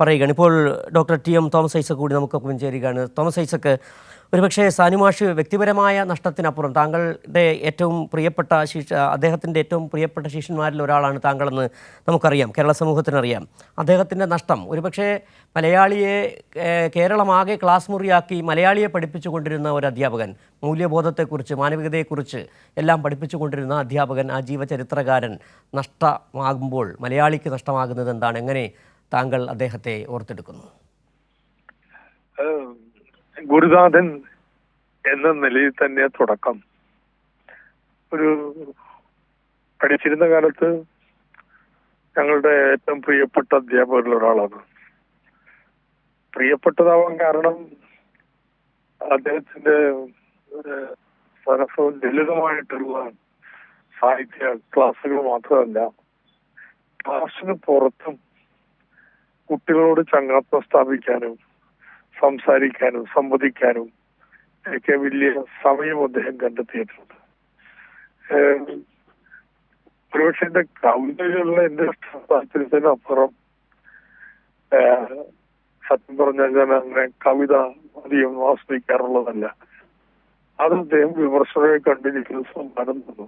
പറയുകയാണ്. ഇപ്പോൾ doctor T M Thomas Isaac കൂടി നമുക്കൊപ്പം ചേരുകയാണ്. തോമസ് ഐസക്ക് ഒരുപക്ഷെ സാനുമാഷ് വ്യക്തിപരമായ നഷ്ടത്തിനപ്പുറം താങ്കളുടെ ഏറ്റവും പ്രിയപ്പെട്ട ശിക്ഷ അദ്ദേഹത്തിന്റെ ഏറ്റവും പ്രിയപ്പെട്ട ശിഷ്യന്മാരിൽ ഒരാളാണ് താങ്കളെന്ന് നമുക്കറിയാം. കേരള സമൂഹത്തിനറിയാം. അദ്ദേഹത്തിന്റെ നഷ്ടം ഒരുപക്ഷെ മലയാളിയെ കേരളമാകെ ക്ലാസ് മുറിയാക്കി മലയാളിയെ പഠിപ്പിച്ചു കൊണ്ടിരുന്ന ഒരു അധ്യാപകൻ മൂല്യബോധത്തെക്കുറിച്ച് മാനവികതയെക്കുറിച്ച് എല്ലാം പഠിപ്പിച്ചു കൊണ്ടിരുന്ന അധ്യാപകൻ ആ ജീവചരിത്രകാരൻ നഷ്ടമാകുമ്പോൾ മലയാളിക്ക് നഷ്ടമാകുന്നത് എന്താണ്? എങ്ങനെ താങ്കൾ അദ്ദേഹത്തെ ഓർത്തെടുക്കുന്നു. ഗുരുനാഥൻ എന്ന നിലയിൽ തന്നെ തുടക്കം. ഒരു പഠിച്ചിരുന്ന കാലത്ത് ഞങ്ങളുടെ ഏറ്റവും പ്രിയപ്പെട്ട അധ്യാപകരിൽ ഒരാളാണ്. പ്രിയപ്പെട്ടതാവാൻ കാരണം അദ്ദേഹത്തിന്റെ സരസവും ലളിതമായിട്ടുള്ള സാഹിത്യ ക്ലാസ്സുകൾ മാത്രമല്ല ക്ലാസ്സിന് പുറത്തും കുട്ടികളോട് ചങ്ങാത്തം സ്ഥാപിക്കാനും സംസാരിക്കാനും സംവദിക്കാനും ഒക്കെ വലിയ സമയം അദ്ദേഹം കണ്ടെത്തിയിട്ടുണ്ട്. ഒരുപക്ഷെ എന്റെ കവിതകളിലുള്ള എന്റെ താല്പര്യത്തിന് അപ്പുറം സത്യം പറഞ്ഞാൽ ഞാൻ അങ്ങനെ കവിത അധികം ആസ്വദിക്കാറുള്ളതല്ല. അത് അദ്ദേഹം വിമർശകരെ കണ്ടിരിക്കുന്ന സമ്മാനം തന്നു.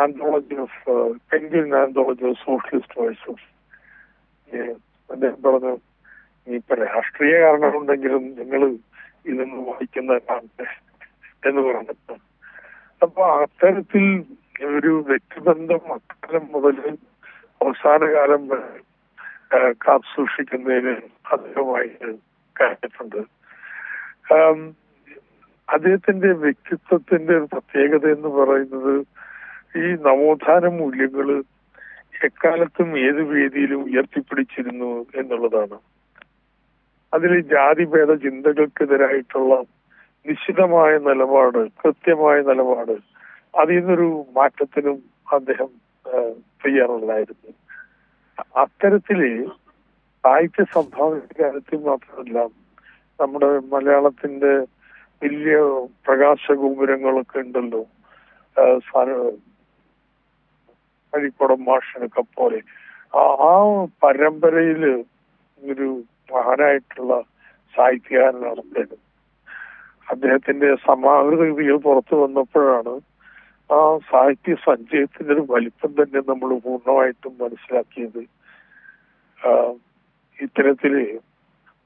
Anthology of penguin anthology of socialist voices അദ്ദേഹം പറഞ്ഞു ഇപ്പൊ രാഷ്ട്രീയ കാരണമുണ്ടെങ്കിലും നിങ്ങൾ ഇതൊന്ന് വായിക്കുന്ന എന്ന് പറഞ്ഞിട്ട് അപ്പൊ അത്തരത്തിൽ ഒരു വ്യക്തിബന്ധം അക്കാലം മുതൽ അവസാന കാലം വരെ കാത്തു സൂക്ഷിക്കുന്നതിന് അദ്ദേഹമായിട്ട് കഴിഞ്ഞിട്ടുണ്ട്. അദ്ദേഹത്തിന്റെ വ്യക്തിത്വത്തിന്റെ ഒരു പ്രത്യേകത എന്ന് പറയുന്നത് ഈ നവോത്ഥാന മൂല്യങ്ങൾ എക്കാലത്തും ഏത് വേദിയിലും ഉയർത്തിപ്പിടിച്ചിരുന്നു എന്നുള്ളതാണ്. അതിൽ ജാതിഭേദ ചിന്തകൾക്കെതിരായിട്ടുള്ള നിശ്ചിതമായ നിലപാട് കൃത്യമായ നിലപാട് അതിൽ നിന്നൊരു മാറ്റത്തിനും അദ്ദേഹം തയ്യാറല്ലായിരുന്നു. അത്തരത്തിൽ സാഹിത്യ സംഭാവന കാര്യത്തിൽ മാത്രമല്ല നമ്മുടെ മലയാളത്തിന്റെ വലിയ പ്രകാശ ഗോപുരങ്ങളൊക്കെ ഉണ്ടല്ലോ അഴിക്കുടം മാഷിനൊക്കെ പോലെ. ആ പരമ്പരയിൽ ഒരു മഹാനായിട്ടുള്ള സാഹിത്യകാരനാണ് അദ്ദേഹം അദ്ദേഹത്തിന്റെ സമാഹൃത കൃതികൾ പുറത്തു വന്നപ്പോഴാണ് ആ സാഹിത്യ സഞ്ചയത്തിന്റെ ഒരു വലിപ്പം തന്നെ നമ്മൾ പൂർണമായിട്ടും മനസ്സിലാക്കിയത്. ഇത്തരത്തിൽ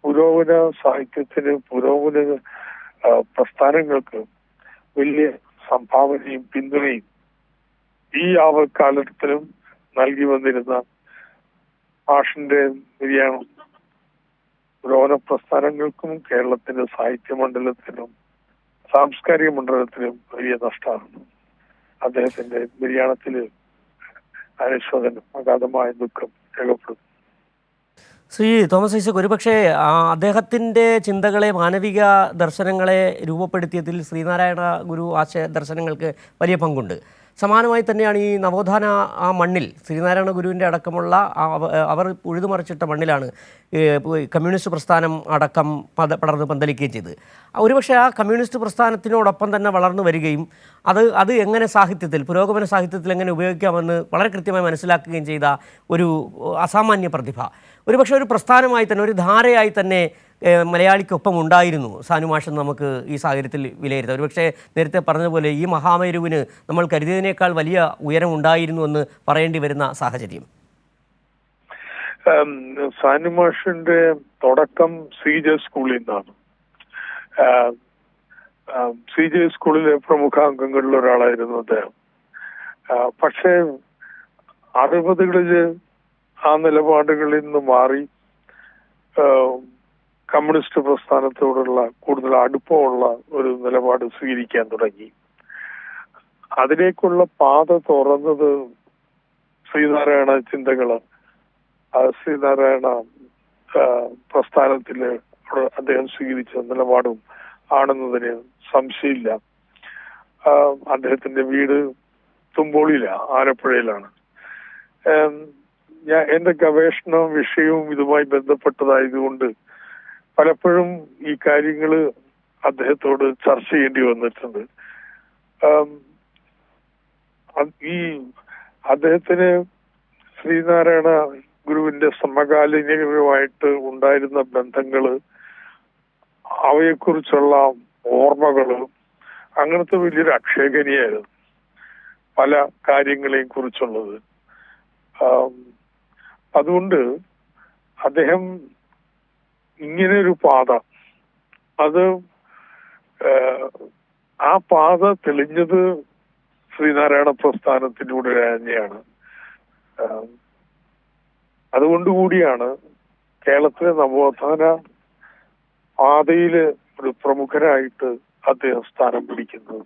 പുരോഗമന സാഹിത്യത്തിന് പുരോഗമന പ്രസ്ഥാനങ്ങൾക്ക് വലിയ സംഭാവനയും പിന്തുണയും ഈ ആവക്കാലത്തിലും നൽകി വന്നിരുന്ന മാഷിന്റെ നിര്യാണം പുരോഗമന പ്രസ്ഥാനങ്ങൾക്കും കേരളത്തിന്റെ സാഹിത്യ മണ്ഡലത്തിനും സാംസ്കാരിക മണ്ഡലത്തിലും വലിയ നഷ്ടമാണ് അദ്ദേഹത്തിന്റെ നിര്യാണത്തിൽ അനുശോചനം അഗാധമായ ദുഃഖം രേഖപ്പെടുന്നു ശ്രീ തോമസ് ഐസക് ഒരുപക്ഷെ അദ്ദേഹത്തിന്റെ ചിന്തകളെ മാനവിക ദർശനങ്ങളെ രൂപപ്പെടുത്തിയതിൽ ശ്രീനാരായണ ഗുരു ആശയ ദർശനങ്ങൾക്ക് വലിയ പങ്കുണ്ട്. സമാനമായി തന്നെയാണ് ഈ നവോത്ഥാന ആ മണ്ണിൽ ശ്രീനാരായണ ഗുരുവിന്റെ അടക്കമുള്ള അവർ ഉഴുതുമറിച്ചിട്ട മണ്ണിലാണ് കമ്മ്യൂണിസ്റ്റ് പ്രസ്ഥാനം അടക്കം പത പടർന്ന് പന്തലിക്കുകയും ചെയ്ത് ഒരുപക്ഷെ ആ കമ്മ്യൂണിസ്റ്റ് പ്രസ്ഥാനത്തിനോടൊപ്പം തന്നെ വളർന്നു വരികയും അത് അത് എങ്ങനെ സാഹിത്യത്തിൽ പുരോഗമന സാഹിത്യത്തിൽ എങ്ങനെ ഉപയോഗിക്കാമെന്ന് വളരെ കൃത്യമായി മനസ്സിലാക്കുകയും ചെയ്ത ഒരു അസാമാന്യ പ്രതിഭ. ഒരുപക്ഷെ ഒരു പ്രസ്ഥാനമായി തന്നെ ഒരു ധാരയായി തന്നെ മലയാളിക്കൊപ്പം ഉണ്ടായിരുന്നു സാനുമാഷൻ നമുക്ക് ഈ സാഹചര്യത്തിൽ വിലയിരുത്താം. ഒരുപക്ഷെ നേരത്തെ പറഞ്ഞതുപോലെ ഈ മഹാമേരുവിന് നമ്മൾ കരുതിയതിനേക്കാൾ വലിയ ഉയരം ഉണ്ടായിരുന്നു എന്ന് പറയേണ്ടി വരുന്ന സാഹചര്യം. സാനുമാഷിന്റെ തുടക്കം സി ജെ സ്കൂളിൽ നിന്നാണ്. സി ജെ സ്കൂളിലെ പ്രമുഖ അംഗങ്ങളിൽ ഒരാളായിരുന്നു അദ്ദേഹം. പക്ഷേ അറുപതുകളിൽ ആ നിലപാടുകളിൽ നിന്ന് മാറി കമ്മ്യൂണിസ്റ്റ് പ്രസ്ഥാനത്തോടുള്ള കൂടുതൽ അടുപ്പമുള്ള ഒരു നിലപാട് സ്വീകരിക്കാൻ തുടങ്ങി. അതിലേക്കുള്ള പാത തുറന്നത് ശ്രീനാരായണ ചിന്തകൾ ശ്രീനാരായണ പ്രസ്ഥാനത്തിൽ അദ്ദേഹം സ്വീകരിച്ച നിലപാടും ആണെന്നതിന് സംശയമില്ല. അദ്ദേഹത്തിന്റെ വീട് തുമ്പോളിയില ആലപ്പുഴയിലാണ്. ഞാൻ എന്റെ ഗവേഷണ വിഷയവും ഇതുമായി ബന്ധപ്പെട്ടതായതുകൊണ്ട് പലപ്പോഴും ഈ കാര്യങ്ങൾ അദ്ദേഹത്തോട് ചർച്ച ചെയ്യേണ്ടി വന്നിട്ടുണ്ട്. ഈ അദ്ദേഹത്തിന് ശ്രീനാരായണ ഗുരുവിന്റെ സമകാലീനമായിട്ട് ഉണ്ടായിരുന്ന ബന്ധങ്ങൾ അവയെക്കുറിച്ചുള്ള ഓർമ്മകൾ അങ്ങനത്തെ വലിയൊരു അക്ഷയഖനിയായിരുന്നു പല കാര്യങ്ങളെയും കുറിച്ചുള്ളത്. അതുകൊണ്ട് അദ്ദേഹം ഇങ്ങനെ ഒരു പാത. അത് ആ പാത തെളിഞ്ഞത് ശ്രീനാരായണ പ്രസ്ഥാനത്തിലൂടെ തന്നെയാണ്. അതുകൊണ്ടുകൂടിയാണ് കേരളത്തിലെ നവോത്ഥാന പാതയിൽ ഒരു പ്രമുഖരായിട്ട് അദ്ദേഹം സ്ഥാനം പിടിക്കുന്നത്.